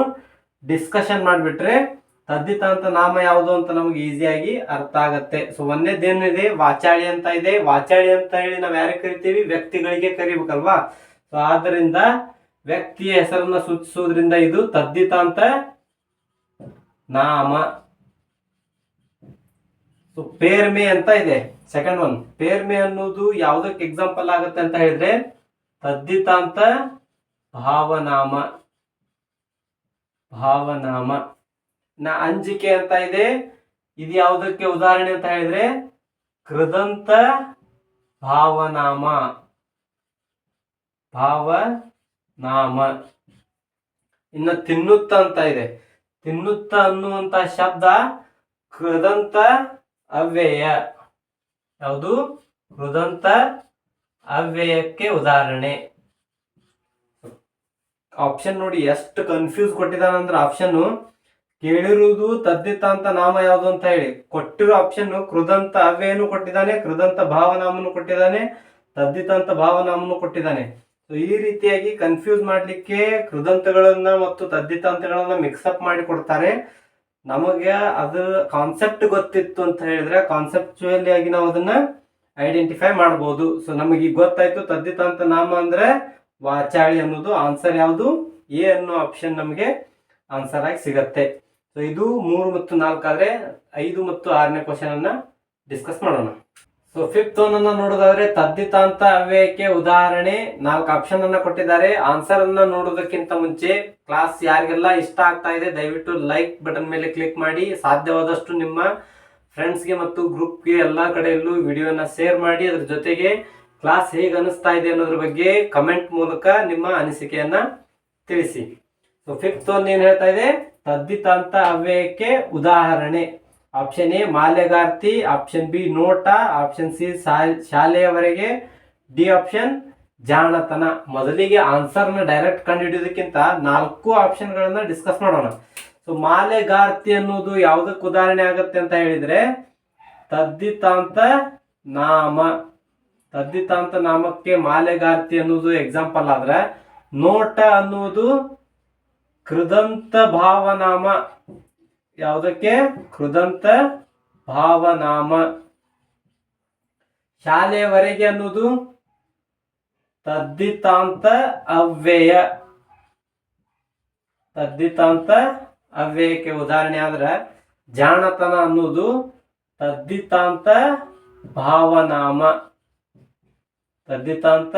ಡಿಸ್ಕಷನ್ ಮಾಡಿಬಿಟ್ರೆ ತದ್ದಿತಾಂತ ನಾಮ ಯಾವುದು ಅಂತ ನಮಗೆ ಈಸಿಯಾಗಿ ಅರ್ಥ ಆಗತ್ತೆ. ಸೊ ಒಂದೇದೇನಿದೆ? ವಾಚಾಳಿ ಅಂತ ಇದೆ. ವಾಚಾಳಿ ಅಂತ ಹೇಳಿ ನಾವು ಯಾರಿಗೆ ಕರಿತೀವಿ? ವ್ಯಕ್ತಿಗಳಿಗೆ ಕರಿಬೇಕಲ್ವಾ? ಸೊ ಆದ್ದರಿಂದ ವ್ಯಕ್ತಿಯ ಹೆಸರನ್ನ ಸೂಚಿಸುವುದರಿಂದ ಇದು ತದ್ದಿತಾಂತ ನಾಮ. ಸೊ ಪೇರ್ಮೆ ಅಂತ ಇದೆ. ಸೆಕೆಂಡ್ ಒನ್ ಪೇರ್ಮೆ ಅನ್ನೋದು ಯಾವುದಕ್ಕೆ ಎಕ್ಸಾಂಪಲ್ ಆಗುತ್ತೆ ಅಂತ ಹೇಳಿದ್ರೆ ತದ್ದಿತಾಂತ ಭಾವನಾಮ. ಭಾವನಾಮ. ನ ಅಂಜಿಕೆ ಅಂತ ಇದೆ. ಇದು ಯಾವುದಕ್ಕೆ ಉದಾಹರಣೆ ಅಂತ ಹೇಳಿದ್ರೆ, ಕೃದಂತ ಭಾವನಾಮ. ಭಾವನಾಮ. ಇನ್ನ ತಿನ್ನುತ್ತ ಅಂತ ಇದೆ. ತಿನ್ನುತ್ತ ಅನ್ನುವಂತ ಶಬ್ದ ಕೃದಂತ ಅವ್ಯಯ. ಯಾವುದು? ಕೃದಂತ ಅವ್ಯಯಕ್ಕೆ ಉದಾಹರಣೆ. ಆಪ್ಷನ್ ನೋಡಿ ಎಷ್ಟು ಕನ್ಫ್ಯೂಸ್ ಕೊಟ್ಟಿದ್ದಾನಂದ್ರೆ ಆಪ್ಷನ್ ಕೇಳಿರುವುದು ತದ್ದಿತಾಂತ ನಾಮ ಯಾವುದು ಅಂತ ಹೇಳಿ. ಕೊಟ್ಟಿರೋ ಆಪ್ಷನ್ ಕೃದಂತ ಅವ್ಯಯನು ಕೊಟ್ಟಿದ್ದಾನೆ, ಕೃದಂತ ಭಾವನಾಮನು ಕೊಟ್ಟಿದ್ದಾನೆ, ತದ್ದಿತಾಂತ ಭಾವನಾಮನು ಕೊಟ್ಟಿದ್ದಾನೆ. ಸೊ ಈ ರೀತಿಯಾಗಿ ಕನ್ಫ್ಯೂಸ್ ಮಾಡಲಿಕ್ಕೆ ಕೃದಂತಗಳನ್ನ ಮತ್ತು ತದ್ದಿತಾಂತಗಳನ್ನ ಮಿಕ್ಸಪ್ ಮಾಡಿ ಕೊಡ್ತಾರೆ. ನಮಗೆ ಅದು ಕಾನ್ಸೆಪ್ಟ್ ಗೊತ್ತಿತ್ತು ಅಂತ ಹೇಳಿದ್ರೆ ಕಾನ್ಸೆಪ್ಚುಯಲಿ ಆಗಿ ನಾವು ಅದನ್ನ ಐಡೆಂಟಿಫೈ ಮಾಡ್ಬೋದು. ಸೊ ನಮಗೆ ಈಗ ಗೊತ್ತಾಯ್ತು ತದ್ದಿತಾಂತ ನಾಮ ಅಂದ್ರೆ ವಾಚಾಳಿ ಅನ್ನೋದು ಆನ್ಸರ್ ಯಾವುದು? ಎ ಅನ್ನೋ ಆಪ್ಷನ್ ನಮಗೆ ಆನ್ಸರ್ ಆಗಿ ಸಿಗತ್ತೆ. ಸೊ ಇದು ಮೂರು ಮತ್ತು ನಾಲ್ಕು ಆದ್ರೆ ಐದು ಮತ್ತು ಆರನೇ ಕ್ವಶನ್ ಅನ್ನ ಡಿಸ್ಕಸ್ ಮಾಡೋಣ. ಸೊ ಫಿಫ್ತ್ ಒನ್ ಅನ್ನ ನೋಡೋದಾದ್ರೆ ತದ್ದಿತಾಂತ ಅವ್ಯಯಕ್ಕೆ ಉದಾಹರಣೆ. ನಾಲ್ಕು ಆಪ್ಷನ್ ಅನ್ನ ಕೊಟ್ಟಿದ್ದಾರೆ. ಆನ್ಸರ್ ಅನ್ನ ನೋಡೋದಕ್ಕಿಂತ ಮುಂಚೆ ಕ್ಲಾಸ್ ಯಾರಿಗೆಲ್ಲ ಇಷ್ಟ ಆಗ್ತಾ ಇದೆ, ದಯವಿಟ್ಟು ಲೈಕ್ ಬಟನ್ ಮೇಲೆ ಕ್ಲಿಕ್ ಮಾಡಿ. ಸಾಧ್ಯವಾದಷ್ಟು ನಿಮ್ಮ ಫ್ರೆಂಡ್ಸ್ಗೆ ಮತ್ತು ಗ್ರೂಪ್ಗೆ ಎಲ್ಲ ಕಡೆಯಲ್ಲೂ ವಿಡಿಯೋನ ಶೇರ್ ಮಾಡಿ. ಅದ್ರ ಜೊತೆಗೆ ಕ್ಲಾಸ್ ಹೇಗೆ ಅನಿಸ್ತಾ ಇದೆ ಅನ್ನೋದ್ರ ಬಗ್ಗೆ ಕಮೆಂಟ್ ಮೂಲಕ ನಿಮ್ಮ ಅನಿಸಿಕೆಯನ್ನ ತಿಳಿಸಿ. ಸೊ ಫಿಫ್ತ್ ಒನ್ ಏನ್ ಹೇಳ್ತಾ ಇದೆ? ತದ್ದಿತಾಂತ ಅವ್ಯಯಕ್ಕೆ ಉದಾಹರಣೆ. ಆಪ್ಷನ್ ಎ ಮಾಲೆಗಾರ್ತಿ ಆಪ್ಷನ್ ಬಿ ನೋಟ ಆಪ್ಷನ್ ಸಿ ಶಾಲೆಯವರೆಗೆ ಡಿ ಆಪ್ಷನ್ ಜಾಣತನ ಮೊದಲಿಗೆ ಆನ್ಸರ್ನ ಡೈರೆಕ್ಟ್ ಕಂಡುಹಿಡಿಯೋದಕ್ಕಿಂತ ನಾಲ್ಕು ಆಪ್ಷನ್ಗಳನ್ನ ಡಿಸ್ಕಸ್ ಮಾಡೋಣ. ಸೊ ಮಾಲೆಗಾರ್ತಿ ಅನ್ನೋದು ಯಾವುದಕ್ಕೆ ಉದಾಹರಣೆ ಆಗುತ್ತೆ ಅಂತ ಹೇಳಿದ್ರೆ ತದ್ದಿತಾಂತ ನಾಮ. ತದ್ದಿತಾಂತ ನಾಮಕ್ಕೆ ಮಾಲೆಗಾರ್ತಿ ಅನ್ನೋದು ಎಕ್ಸಾಂಪಲ್ ಆದ್ರೆ ನೋಟ ಅನ್ನುವುದು ಕೃದಂತ ಭಾವನಾಮ. ಯಾವುದಕ್ಕೆ? ಕೃದಂತ ಭಾವನಾಮ. ಶಾಲೆಯವರೆಗೆ ಅನ್ನೋದು ತದ್ದಿತಾಂತ ಅವ್ಯಯ. ತದ್ದಿತಾಂತ ಅವ್ಯಯಕ್ಕೆ ಉದಾಹರಣೆ ಆದ್ರೆ ಜಾಣತನ ಅನ್ನೋದು ತದ್ದಿತಾಂತ ಭಾವನಾಮ. ತದ್ದಿತಾಂತ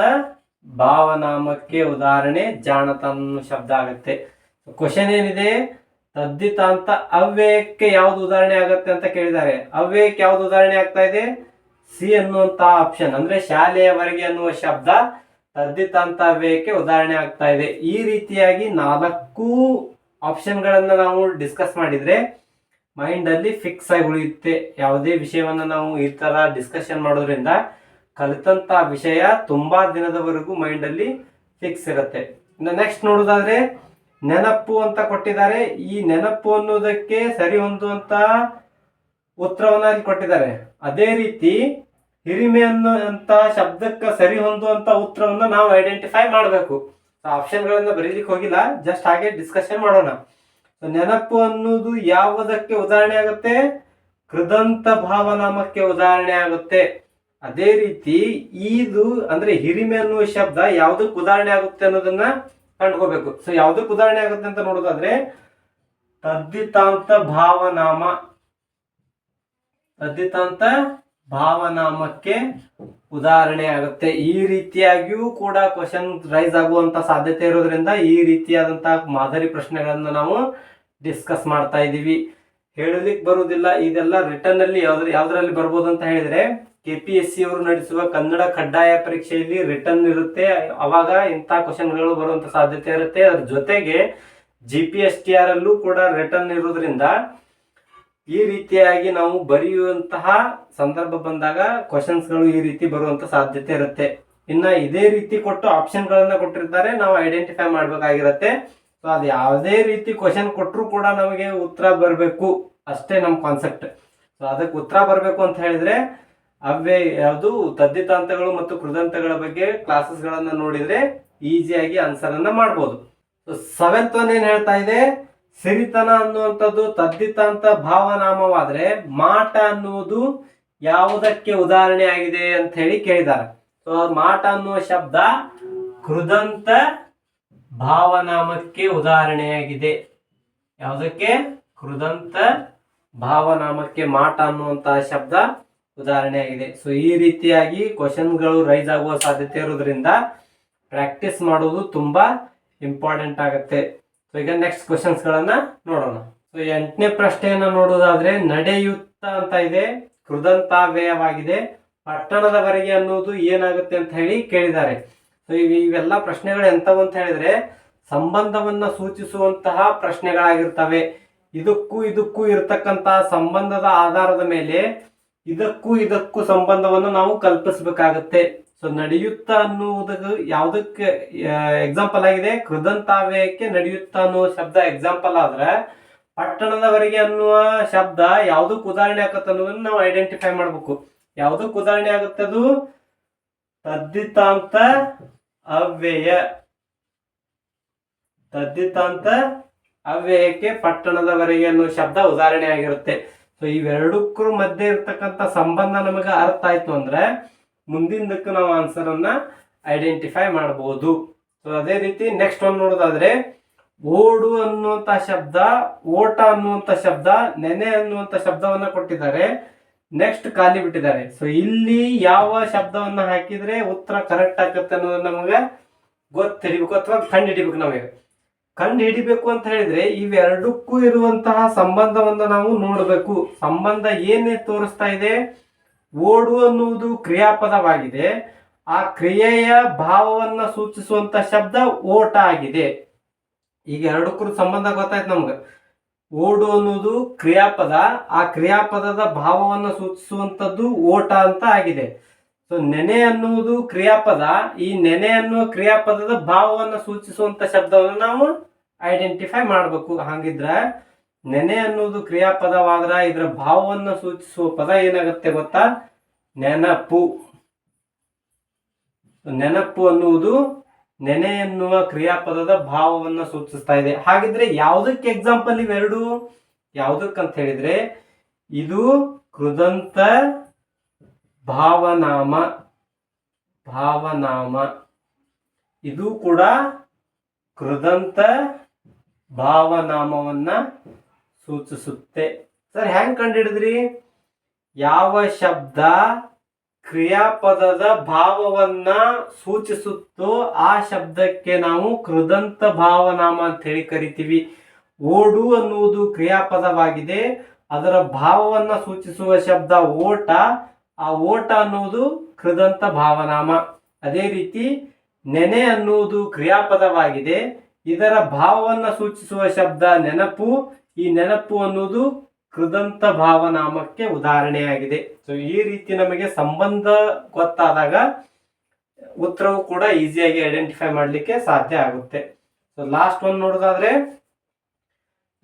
ಭಾವನಾಮಕ್ಕೆ ಉದಾಹರಣೆ ಜಾಣತನ ಶಬ್ದ ಆಗುತ್ತೆ. ಕ್ವಶನ್ ಏನಿದೆ? ತದ್ದಿತಾಂತ ಅವ್ಯಯಕ್ಕೆ ಯಾವ್ದು ಉದಾಹರಣೆ ಆಗುತ್ತೆ ಅಂತ ಕೇಳಿದ್ದಾರೆ. ಅವ್ಯಯಕ್ಕೆ ಯಾವ್ದು ಉದಾಹರಣೆ ಆಗ್ತಾ ಇದೆ? ಸಿ ಅನ್ನುವಂತ ಆಪ್ಷನ್ ಅಂದ್ರೆ ಶಾಲೆಯವರೆಗೆ ಅನ್ನುವ ಶಬ್ದ ತದ್ದಿತಾಂತ ಅವ್ಯಯಕ್ಕೆ ಉದಾಹರಣೆ ಆಗ್ತಾ ಇದೆ. ಈ ರೀತಿಯಾಗಿ ನಾಲ್ಕು ಆಪ್ಷನ್ ಗಳನ್ನ ನಾವು ಡಿಸ್ಕಸ್ ಮಾಡಿದ್ರೆ ಮೈಂಡ್ ಅಲ್ಲಿ ಫಿಕ್ಸ್ ಆಗಿ ಉಳಿಯುತ್ತೆ. ಯಾವುದೇ ವಿಷಯವನ್ನ ನಾವು ಈ ತರ ಡಿಸ್ಕಷನ್ ಮಾಡೋದ್ರಿಂದ ಕಲಿತಂತ ವಿಷಯ ತುಂಬಾ ದಿನದವರೆಗೂ ಮೈಂಡ್ ಅಲ್ಲಿ ಫಿಕ್ಸ್ ಇರುತ್ತೆ. ಇನ್ನು ನೆಕ್ಸ್ಟ್ ನೋಡೋದಾದ್ರೆ ನೆನಪು ಅಂತ ಕೊಟ್ಟಿದ್ದಾರೆ. ಈ ನೆನಪು ಅನ್ನೋದಕ್ಕೆ ಸರಿ ಹೊಂದುವಂತ ಉತ್ತರವನ್ನ ಇಲ್ಲಿ ಕೊಟ್ಟಿದ್ದಾರೆ. ಅದೇ ರೀತಿ ಹಿರಿಮೆ ಅನ್ನುವಂತ ಶಬ್ದಕ್ಕೆ ಸರಿ ಹೊಂದುವಂತ ಉತ್ತರವನ್ನ ನಾವು ಐಡೆಂಟಿಫೈ ಮಾಡಬೇಕು. ಆಪ್ಷನ್ ಗಳನ್ನ ಬರೀಲಿಕ್ಕೆ ಹೋಗಿಲ್ಲ. ಜಸ್ಟ್ ಹಾಗೆ ಡಿಸ್ಕಷನ್ ಮಾಡೋಣ. ನೆನಪು ಅನ್ನೋದು ಯಾವುದಕ್ಕೆ ಉದಾಹರಣೆ ಆಗುತ್ತೆ? ಕೃದಂತ ಭಾವನಾಮಕ್ಕೆ ಉದಾಹರಣೆ ಆಗುತ್ತೆ. ಅದೇ ರೀತಿ ಇದು ಅಂದ್ರೆ ಹಿರಿಮೆ ಅನ್ನುವ ಶಬ್ದ ಯಾವುದಕ್ಕೆ ಉದಾಹರಣೆ ಆಗುತ್ತೆ ಅನ್ನೋದನ್ನ ಕಂಡ್ಕೋಬೇಕು. ಸೊ ಯಾವುದಕ್ಕೆ ಉದಾಹರಣೆ ಆಗುತ್ತೆ ಅಂತ ನೋಡೋದಾದ್ರೆ ತದ್ದಿತಾಂತ ಭಾವನಾಮ. ತದ್ದಿತಾಂತ ಭಾವನಾಮಕ್ಕೆ ಉದಾಹರಣೆ ಆಗುತ್ತೆ. ಈ ರೀತಿಯಾಗಿಯೂ ಕೂಡ ಕ್ವಶನ್ ರೈಸ್ ಆಗುವಂತ ಸಾಧ್ಯತೆ ಇರೋದ್ರಿಂದ ಈ ರೀತಿಯಾದಂತಹ ಮಾದರಿ ಪ್ರಶ್ನೆಗಳನ್ನು ನಾವು ಡಿಸ್ಕಸ್ ಮಾಡ್ತಾ ಇದ್ದೀವಿ ಹೇಳಲಿಕ್ಕೆ ಬರುವುದಿಲ್ಲ. ಇದೆಲ್ಲ ರಿಟರ್ನ್ ಅಲ್ಲಿ ಯಾವ್ದ್ರ, ಯಾವ್ದ್ರಲ್ಲಿ ಬರ್ಬೋದು ಅಂತ ಹೇಳಿದ್ರೆ ಕೆ ಪಿ ಎಸ್ ಸಿ ಅವರು ನಡೆಸುವ ಕನ್ನಡ ಕಡ್ಡಾಯ ಪರೀಕ್ಷೆಯಲ್ಲಿ ರಿಟರ್ನ್ ಇರುತ್ತೆ. ಅವಾಗ ಇಂಥ ಕ್ವಶನ್ಗಳು ಬರುವಂತ ಸಾಧ್ಯತೆ ಇರುತ್ತೆ. ಅದ್ರ ಜೊತೆಗೆ G P S T R ಅಲ್ಲೂ ಕೂಡ ರಿಟರ್ನ್ ಇರೋದ್ರಿಂದ ಈ ರೀತಿಯಾಗಿ ನಾವು ಬರೆಯುವಂತಹ ಸಂದರ್ಭ ಬಂದಾಗ ಕ್ವಶನ್ಸ್ಗಳು ಈ ರೀತಿ ಬರುವಂತ ಸಾಧ್ಯತೆ ಇರುತ್ತೆ. ಇನ್ನ ಇದೇ ರೀತಿ ಕೊಟ್ಟು ಆಪ್ಷನ್ ಗಳನ್ನ ಕೊಟ್ಟಿರ್ತಾರೆ. ನಾವು ಐಡೆಂಟಿಫೈ ಮಾಡ್ಬೇಕಾಗಿರತ್ತೆ. ಸೊ ಅದು ಯಾವುದೇ ರೀತಿ ಕ್ವಶನ್ ಕೊಟ್ಟರು ಕೂಡ ನಮಗೆ ಉತ್ತರ ಬರಬೇಕು. ಅಷ್ಟೇ ನಮ್ಮ ಕಾನ್ಸೆಪ್ಟ್ ಸೊ ಅದಕ್ಕೆ ಉತ್ತರ ಬರಬೇಕು ಅಂತ ಹೇಳಿದ್ರೆ ಅವೇ ಯಾವುದು ತದ್ದಿತಾಂತಗಳು ಮತ್ತು ಕೃದಂತಗಳ ಬಗ್ಗೆ ಕ್ಲಾಸಸ್ ಗಳನ್ನ ನೋಡಿದ್ರೆ ಈಸಿಯಾಗಿ ಆನ್ಸರ್ ಅನ್ನ ಮಾಡ್ಬೋದು ಸೆವೆಂತ್ ಒನ್ ಏನ್ ಹೇಳ್ತಾ ಇದೆ? ಸಿರಿತನ ಅನ್ನುವಂಥದ್ದು ತದ್ದಿತಾಂತ ಭಾವನಾಮವಾದ್ರೆ ಮಾಟ ಅನ್ನುವುದು ಯಾವುದಕ್ಕೆ ಉದಾಹರಣೆ ಆಗಿದೆ ಅಂತ ಹೇಳಿ ಕೇಳಿದ್ದಾರೆ ಸೊ ಮಾಟ ಅನ್ನುವ ಶಬ್ದ ಕೃದಂತ ಭಾವನಾಮಕ್ಕೆ ಉದಾಹರಣೆಯಾಗಿದೆ ಯಾವುದಕ್ಕೆ? ಕೃದಂತ ಭಾವನಾಮಕ್ಕೆ ಮಾಟ ಅನ್ನುವಂತಹ ಶಬ್ದ ಉದಾಹರಣೆಯಾಗಿದೆ ಸೊ ಈ ರೀತಿಯಾಗಿ ಕ್ವಶನ್ಗಳು ರೈಸ್ ಆಗುವ ಸಾಧ್ಯತೆ ಇರೋದ್ರಿಂದ ಪ್ರಾಕ್ಟೀಸ್ ಮಾಡೋದು ತುಂಬಾ ಇಂಪಾರ್ಟೆಂಟ್ ಆಗುತ್ತೆ. ಸೊ ಈಗ ನೆಕ್ಸ್ಟ್ ಕ್ವಶನ್ಸ್ ಗಳನ್ನ ನೋಡೋಣ. ಸೊ ಎಂಟನೇ ಪ್ರಶ್ನೆಯನ್ನ ನೋಡೋದಾದ್ರೆ ನಡೆಯುತ್ತ ಅಂತ ಇದೆ, ಕೃದಂತಾವ್ಯಯವಾಗಿದೆ, ಪಟ್ಟಣದವರೆಗೆ ಅನ್ನೋದು ಏನಾಗುತ್ತೆ ಅಂತ ಹೇಳಿ ಕೇಳಿದ್ದಾರೆ. ಸೊ ಇವೆಲ್ಲ ಪ್ರಶ್ನೆಗಳು ಎಂತವು ಅಂತ ಹೇಳಿದ್ರೆ ಸಂಬಂಧವನ್ನ ಸೂಚಿಸುವಂತಹ ಪ್ರಶ್ನೆಗಳಾಗಿರ್ತವೆ. ಇದಕ್ಕೂ ಇದಕ್ಕೂ ಇರತಕ್ಕಂತಹ ಸಂಬಂಧದ ಆಧಾರದ ಮೇಲೆ ಇದಕ್ಕೂ ಇದಕ್ಕೂ ಸಂಬಂಧವನ್ನು ನಾವು ಕಲ್ಪಿಸಬೇಕಾಗತ್ತೆ. ಸೊ ನಡೆಯುತ್ತ ಅನ್ನುವುದಕ್ಕೆ ಯಾವುದಕ್ಕೆ ಎಕ್ಸಾಂಪಲ್ ಆಗಿದೆ. ಕೃದಂತಾವ್ಯಕ್ಕೆ ನಡೆಯುತ್ತ ಅನ್ನುವ ಶಬ್ದ ಎಕ್ಸಾಂಪಲ್ ಆದ್ರೆ, ಪಟ್ಟಣದವರೆಗೆ ಅನ್ನುವ ಶಬ್ದ ಯಾವುದಕ್ಕೆ ಉದಾಹರಣೆ ಆಗತ್ತೆ ಅನ್ನೋದನ್ನ ನಾವು ಐಡೆಂಟಿಫೈ ಮಾಡ್ಬೇಕು. ಯಾವ್ದಕ್ಕೆ ಉದಾಹರಣೆ ಆಗುತ್ತೆ ಅದು? ತದ್ದಿತಾಂತ ಅವ್ಯಯ. ತದ್ದಿತಾಂತ ಅವ್ಯಯಕ್ಕೆ ಪಟ್ಟಣದವರೆಗೆ ಅನ್ನೋ ಶಬ್ದ ಉದಾಹರಣೆ ಆಗಿರುತ್ತೆ. ಸೊ ಇವೆರಡಕ್ಕೂ ಮಧ್ಯೆ ಇರ್ತಕ್ಕಂಥ ಸಂಬಂಧ ನಮಗೆ ಅರ್ಥ ಆಯ್ತು ಅಂದ್ರೆ ಮುಂದಿನದಕ್ಕೆ ನಾವು ಆನ್ಸರ್ ಅನ್ನ ಐಡೆಂಟಿಫೈ ಮಾಡಬಹುದು ಸೊ ಅದೇ ರೀತಿ ನೆಕ್ಸ್ಟ್ ಒಂದು ನೋಡೋದಾದ್ರೆ, ಓಡು ಅನ್ನುವಂತ ಶಬ್ದ, ಓಟ ಅನ್ನುವಂತ ಶಬ್ದ, ನೆನೆ ಅನ್ನುವಂತ ಶಬ್ದವನ್ನ ಕೊಟ್ಟಿದ್ದಾರೆ. ನೆಕ್ಸ್ಟ್ ಖಾಲಿ ಬಿಟ್ಟಿದ್ದಾರೆ. ಸೊ ಇಲ್ಲಿ ಯಾವ ಶಬ್ದವನ್ನ ಹಾಕಿದ್ರೆ ಉತ್ತರ ಕರೆಕ್ಟ್ ಆಗುತ್ತೆ ಅನ್ನೋದು ನಮಗೆ ಗೊತ್ತಿರಬೇಕು ಅಥವಾ ಕಂಡು ಹಿಡಿಬೇಕು ನಮಗೆ. ಕಂಡು ಹಿಡಿಬೇಕು ಅಂತ ಹೇಳಿದ್ರೆ ಇವೆರಡಕ್ಕೂ ಇರುವಂತಹ ಸಂಬಂಧವನ್ನು ನಾವು ನೋಡಬೇಕು. ಸಂಬಂಧ ಏನೇ ತೋರಿಸ್ತಾ ಇದೆ, ಓಡು ಅನ್ನುವುದು ಕ್ರಿಯಾಪದವಾಗಿದೆ. ಆ ಕ್ರಿಯೆಯ ಭಾವವನ್ನ ಸೂಚಿಸುವಂತ ಶಬ್ದ ಓಟ ಆಗಿದೆ. ಈಗ ಎರಡಕ್ಕೂ ಸಂಬಂಧ ಗೊತ್ತಾಯ್ತು ನಮ್ಗೆ. ಓಡು ಅನ್ನುವುದು ಕ್ರಿಯಾಪದ, ಆ ಕ್ರಿಯಾಪದದ ಭಾವವನ್ನು ಸೂಚಿಸುವಂತದ್ದು ಓಟ ಅಂತ ಆಗಿದೆ. ಸೊ ನೆನೆ ಅನ್ನುವುದು ಕ್ರಿಯಾಪದ. ಈ ನೆನೆ ಅನ್ನುವ ಕ್ರಿಯಾಪದದ ಭಾವವನ್ನು ಸೂಚಿಸುವಂತ ಶಬ್ದವನ್ನು ನಾವು ಐಡೆಂಟಿಫೈ ಮಾಡಬೇಕು. ಹಾಗಿದ್ರೆ ನೆನೆ ಅನ್ನುವುದು ಕ್ರಿಯಾಪದವಾದ್ರ ಇದರ ಭಾವವನ್ನು ಸೂಚಿಸುವ ಪದ ಏನಾಗುತ್ತೆ ಗೊತ್ತಾ? ನೆನಪು. ನೆನಪು ಅನ್ನುವುದು ನೆನೆ ಎನ್ನುವ ಕ್ರಿಯಾಪದದ ಭಾವವನ್ನು ಸೂಚಿಸ್ತಾ ಇದೆ. ಹಾಗಿದ್ರೆ ಯಾವುದಕ್ಕೆ ಎಕ್ಸಾಂಪಲ್ ಇವೆರಡು? ಯಾವುದಕ್ಕಂತ ಹೇಳಿದ್ರೆ, ಇದು ಕೃದಂತ ಭಾವನಾಮ ಭಾವನಾಮ. ಇದು ಕೂಡ ಕೃದಂತ ಭಾವನಾಮವನ್ನ ಸೂಚಿಸುತ್ತೆ. ಸರ್, ಹೆಂಗ್ ಕಂಡಿಡಿದ್ರಿ? ಯಾವ ಶಬ್ದ ಕ್ರಿಯಾಪದದ ಭಾವವನ್ನ ಸೂಚಿಸುತ್ತೋ ಆ ಶಬ್ದಕ್ಕೆ ನಾವು ಕೃದಂತ ಭಾವನಾಮ ಅಂತ ಹೇಳಿ ಕರಿತೀವಿ. ಓಡು ಅನ್ನುವುದು ಕ್ರಿಯಾಪದವಾಗಿದೆ. ಅದರ ಭಾವವನ್ನ ಸೂಚಿಸುವ ಶಬ್ದ ಓಟ ಆ ಓಟ ಅನ್ನುವುದು ಕೃದಂತ ಭಾವನಾಮ. ಅದೇ ರೀತಿ ನೆನೆ ಅನ್ನುವುದು ಕ್ರಿಯಾಪದವಾಗಿದೆ. ಇದರ ಭಾವವನ್ನು ಸೂಚಿಸುವ ಶಬ್ದ ನೆನಪು. ಈ ನೆನಪು ಅನ್ನುವುದು ಕೃದಂತ ಭಾವನಾಮಕ್ಕೆ ಉದಾಹರಣೆಯಾಗಿದೆ. ಸೊ ಈ ರೀತಿ ನಮಗೆ ಸಂಬಂಧ ಗೊತ್ತಾದಾಗ ಉತ್ತರವು ಕೂಡ ಈಸಿಯಾಗಿ ಐಡೆಂಟಿಫೈ ಮಾಡಲಿಕ್ಕೆ ಸಾಧ್ಯ ಆಗುತ್ತೆ. ಸೊ ಲಾಸ್ಟ್ ಒನ್ ನೋಡೋದಾದ್ರೆ,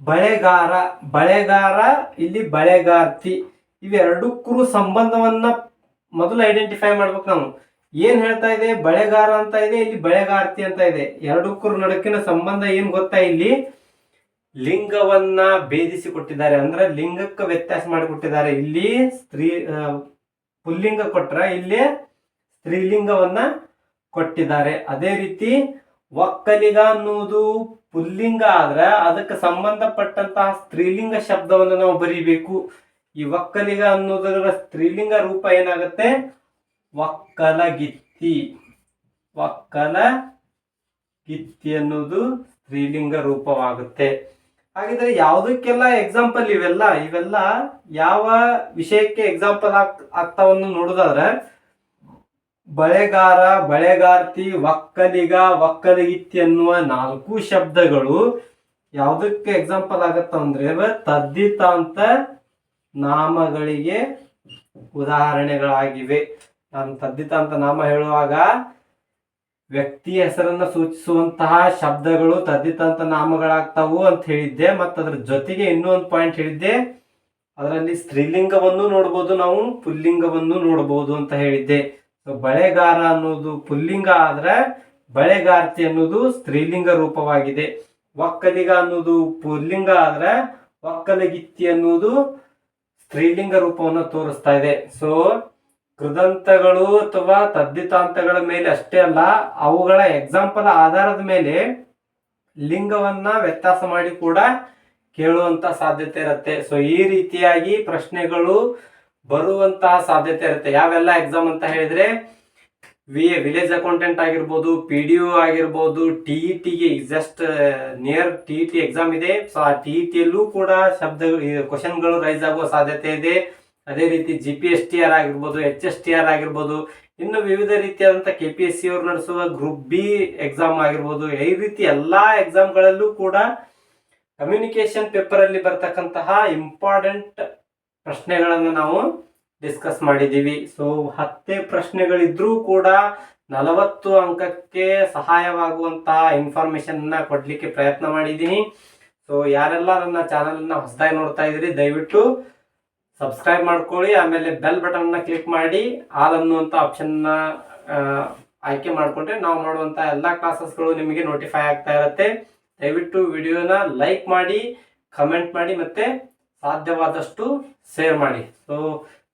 ಬಳೆಗಾರ ಬಳೆಗಾರ, ಇಲ್ಲಿ ಬಳೆಗಾರ್ತಿ. ಇವೆರಡಕ್ಕೂ ಸಂಬಂಧವನ್ನ ಮೊದಲು ಐಡೆಂಟಿಫೈ ಮಾಡ್ಬೇಕು ನಾವು. ಏನ್ ಹೇಳ್ತಾ ಇದೆ? ಬಳೆಗಾರ ಅಂತ ಇದೆ, ಇಲ್ಲಿ ಬಳೆಗಾರ್ತಿ ಅಂತ ಇದೆ. ಎರಡಕ್ಕೂ ನಡುಕಿನ ಸಂಬಂಧ ಏನ್ ಗೊತ್ತಾ ಇಲ್ಲಿ? ಲಿಂಗವನ್ನ ಭೇದಿಸಿ ಕೊಟ್ಟಿದ್ದಾರೆ. ಅಂದ್ರೆ ಲಿಂಗಕ್ಕೆ ವ್ಯತ್ಯಾಸ ಮಾಡಿಕೊಟ್ಟಿದ್ದಾರೆ. ಇಲ್ಲಿ ಸ್ತ್ರೀ ಪುಲ್ಲಿಂಗ ಕೊಟ್ರ ಇಲ್ಲಿ ಸ್ತ್ರೀಲಿಂಗವನ್ನ ಕೊಟ್ಟಿದ್ದಾರೆ. ಅದೇ ರೀತಿ ಒಕ್ಕಲಿಗ ಅನ್ನುವುದು ಪುಲ್ಲಿಂಗ ಆದ್ರೆ ಅದಕ್ಕೆ ಸಂಬಂಧಪಟ್ಟಂತಹ ಸ್ತ್ರೀಲಿಂಗ ಶಬ್ದವನ್ನು ನಾವು ಬರೀಬೇಕು. ಈ ಒಕ್ಕಲಿಗ ಅನ್ನೋದರ ಸ್ತ್ರೀಲಿಂಗ ರೂಪ ಏನಾಗುತ್ತೆ? ಒಕ್ಕಲಗಿತ್ತಿ ಒಕ್ಕಲ ಗಿತ್ತಿ ಅನ್ನೋದು ಸ್ತ್ರೀಲಿಂಗ ರೂಪವಾಗುತ್ತೆ. ಹಾಗಿದ್ರೆ ಯಾವುದಕ್ಕೆಲ್ಲ ಎಕ್ಸಾಂಪಲ್ ಇವೆಲ್ಲ? ಇವೆಲ್ಲ ಯಾವ ವಿಷಯಕ್ಕೆ ಎಕ್ಸಾಂಪಲ್ ಆಗ್ ಆಗ್ತಾವನ್ನು ನೋಡೋದಾದ್ರೆ, ಬಳೆಗಾರ, ಬಳೆಗಾರ್ತಿ ಒಕ್ಕಲಿಗ ಒಕ್ಕಲಗಿತ್ತಿ ಅನ್ನುವ ನಾಲ್ಕು ಶಬ್ದಗಳು ಯಾವುದಕ್ಕೆ ಎಕ್ಸಾಂಪಲ್ ಆಗತ್ತ ಅಂದ್ರೆ ತದ್ದಿತಾಂತ ನಾಮಗಳಿಗೆ ಉದಾಹರಣೆಗಳಾಗಿವೆ. ನಾನು ತದ್ದಿತಾಂತ ನಾಮ ಹೇಳುವಾಗ ವ್ಯಕ್ತಿ ಹೆಸರನ್ನ ಸೂಚಿಸುವಂತಹ ಶಬ್ದಗಳು ತದ್ದಿತಂತ ನಾಮಗಳಾಗ್ತಾವು ಅಂತ ಹೇಳಿದ್ದೆ. ಮತ್ತು ಅದ್ರ ಜೊತೆಗೆ ಇನ್ನೂ ಒಂದು ಪಾಯಿಂಟ್ ಹೇಳಿದ್ದೆ. ಅದರಲ್ಲಿ ಸ್ತ್ರೀಲಿಂಗವನ್ನು ನೋಡ್ಬೋದು ನಾವು, ಪುಲ್ಲಿಂಗವನ್ನು ನೋಡ್ಬೋದು ಅಂತ ಹೇಳಿದ್ದೆ. ಸೊ ಬಳೆಗಾರ ಅನ್ನೋದು ಪುಲ್ಲಿಂಗ ಆದ್ರೆ ಬಳೆಗಾರ್ತಿ ಅನ್ನೋದು ಸ್ತ್ರೀಲಿಂಗ ರೂಪವಾಗಿದೆ. ಒಕ್ಕಲಿಗ ಅನ್ನೋದು ಪುಲ್ಲಿಂಗ ಆದ್ರೆ ಒಕ್ಕಲಗಿತ್ತಿ ಅನ್ನೋದು ಸ್ತ್ರೀಲಿಂಗ ರೂಪವನ್ನು ತೋರಿಸ್ತಾ ಇದೆ. ಸೊ ಕೃದಂತಗಳು ಅಥವಾ ತದ್ದಿತಾಂತಗಳ ಮೇಲೆ ಅಷ್ಟೇ ಅಲ್ಲ, ಅವುಗಳ ಎಕ್ಸಾಂಪಲ್ ಆಧಾರದ ಮೇಲೆ ಲಿಂಗವನ್ನ ವ್ಯತ್ಯಾಸ ಮಾಡಿ ಕೂಡ ಕೇಳುವಂತ ಸಾಧ್ಯತೆ ಇರುತ್ತೆ. ಸೊ ಈ ರೀತಿಯಾಗಿ ಪ್ರಶ್ನೆಗಳು ಬರುವಂತಹ ಸಾಧ್ಯತೆ ಇರುತ್ತೆ. ಯಾವೆಲ್ಲ ಎಕ್ಸಾಮ್ ಅಂತ ಹೇಳಿದ್ರೆ ವಿ ವಿಲೇಜ್ ಅಕೌಂಟೆಂಟ್ ಆಗಿರ್ಬೋದು, ಪಿ ಡಿ ಒ ಆಗಿರ್ಬೋದು, ಟಿ ಇ ಟಿಗೆ just near T E T exam ಇದೆ. ಸೊ ಆ ಟಿ ಇ ಟಿಯಲ್ಲೂ ಕೂಡ ಶಬ್ದ ಕ್ವಶನ್ಗಳು ರೈಸ್ ಆಗುವ ಸಾಧ್ಯತೆ ಇದೆ. ಅದೇ ರೀತಿ G P S T R ಆಗಿರ್ಬೋದು ಎಚ್ ಎಸ್ ಟಿ ಆರ್ ಆಗಿರ್ಬೋದು, ಇನ್ನು ವಿವಿಧ ರೀತಿಯಾದಂಥ ಕೆ ಪಿ ಎಸ್ ಸಿ ಅವರು ನಡೆಸುವ ಗ್ರೂಪ್ ಬಿ ಎಕ್ಸಾಮ್ ಆಗಿರ್ಬೋದು, ಈ ರೀತಿ ಎಲ್ಲ ಎಕ್ಸಾಮ್ಗಳಲ್ಲೂ ಕೂಡ ಕಮ್ಯುನಿಕೇಶನ್ ಪೇಪರಲ್ಲಿ ಬರ್ತಕ್ಕಂತಹ ಇಂಪಾರ್ಟೆಂಟ್ ಪ್ರಶ್ನೆಗಳನ್ನು ನಾವು ಡಿಸ್ಕಸ್ ಮಾಡಿದ್ದೀವಿ. ಸೊ ಹತ್ತೇ ಪ್ರಶ್ನೆಗಳಿದ್ರೂ ಕೂಡ ನಲವತ್ತು ಅಂಕಕ್ಕೆ ಸಹಾಯವಾಗುವಂತಹ ಇನ್ಫಾರ್ಮೇಶನ್ ಕೊಡಲಿಕ್ಕೆ ಪ್ರಯತ್ನ ಮಾಡಿದ್ದೀನಿ. ಸೊ ಯಾರೆಲ್ಲ ನನ್ನ ಚಾನಲ್ ಅನ್ನ ಹೊಸದಾಗಿ ನೋಡ್ತಾ ಇದ್ದೀರಿ ದಯವಿಟ್ಟು ಸಬ್ಸ್ಕ್ರೈಬ್ ಮಾಡ್ಕೊಳ್ಳಿ. ಆಮೇಲೆ ಬೆಲ್ ಬಟನ್ನ ಕ್ಲಿಕ್ ಮಾಡಿ. ಆಲ್ ಅನ್ನುವಂಥ ಆಪ್ಷನ್ನ ಆ, ಆಯ್ಕೆ ಮಾಡಿಕೊಂಡ್ರೆ ನಾವು ಮಾಡುವಂಥ ಎಲ್ಲಾ ಕ್ಲಾಸಸ್ಗಳು ನಿಮಗೆ ನೋಟಿಫೈ ಆಗ್ತಾ ಇರುತ್ತೆ. ದಯವಿಟ್ಟು ವಿಡಿಯೋನ ಲೈಕ್ ಮಾಡಿ ಕಮೆಂಟ್ ಮಾಡಿ ಮತ್ತೆ ಸಾಧ್ಯವಾದಷ್ಟು ಶೇರ್ ಮಾಡಿ. ಸೊ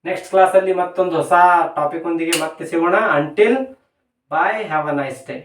ನೆಕ್ಸ್ಟ್ ಕ್ಲಾಸಲ್ಲಿ ಮತ್ತೊಂದು ಹೊಸ ಟಾಪಿಕ್ ಒಂದಿಗೆ ಮತ್ತೆ ಸಿಗೋಣ. Until bye have a nice day